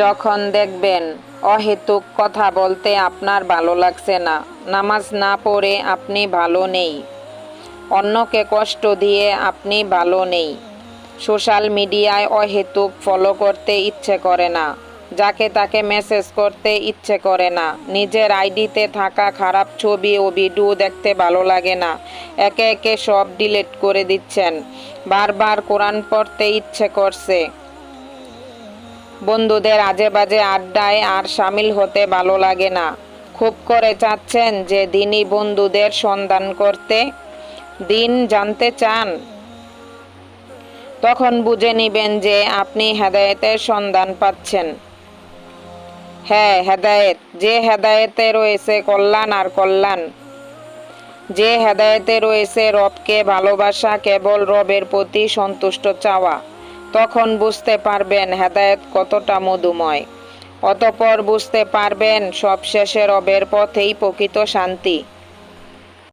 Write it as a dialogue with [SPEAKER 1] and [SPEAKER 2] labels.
[SPEAKER 1] যখন দেখবেন অহেতুক কথা বলতে আপনার ভালো লাগছে না, নামাজ না পড়ে আপনি ভালো নেই। অন্যকে কষ্ট দিয়ে আপনি ভালো নেই। সোশ্যাল মিডিয়ায় অহেতুক ফলো করতে ইচ্ছে করে না, যাকে তাকে মেসেজ করতে ইচ্ছে করে না। নিজের আইডিতে থাকা খারাপ ছবি ও ভিডিও দেখতে ভালো লাগে না, একে একে সব ডিলিট করে দিচ্ছেন। বারবার কোরআন পড়তে ইচ্ছে করছে। বন্ধুদের আজে বাজে আড্ডায় আর সামিল হতে ভালো লাগে না। খুব করে চাচ্ছেন যে দিনই বন্ধুদের সন্ধান করতে। দিন জানতে চান। তখন বুঝে নিবেন যে আপনি হেদায়েতের সন্ধান পাচ্ছেন। হ্যাঁ হেদায়েত। যে হেদায়েতে রয়েছে কল্যাণ আর কল্যাণ। যে হেদায়েতে রয়েছে রবকে ভালোবাসা, কেবল রবের প্রতি সন্তুষ্ট চাওয়া। তখন বুঝতে পারবেন হেদায়েত কতটা মধুময়। অতপর বুঝতে পারবেন সবশেষে রবের পথেই প্রকৃত শান্তি।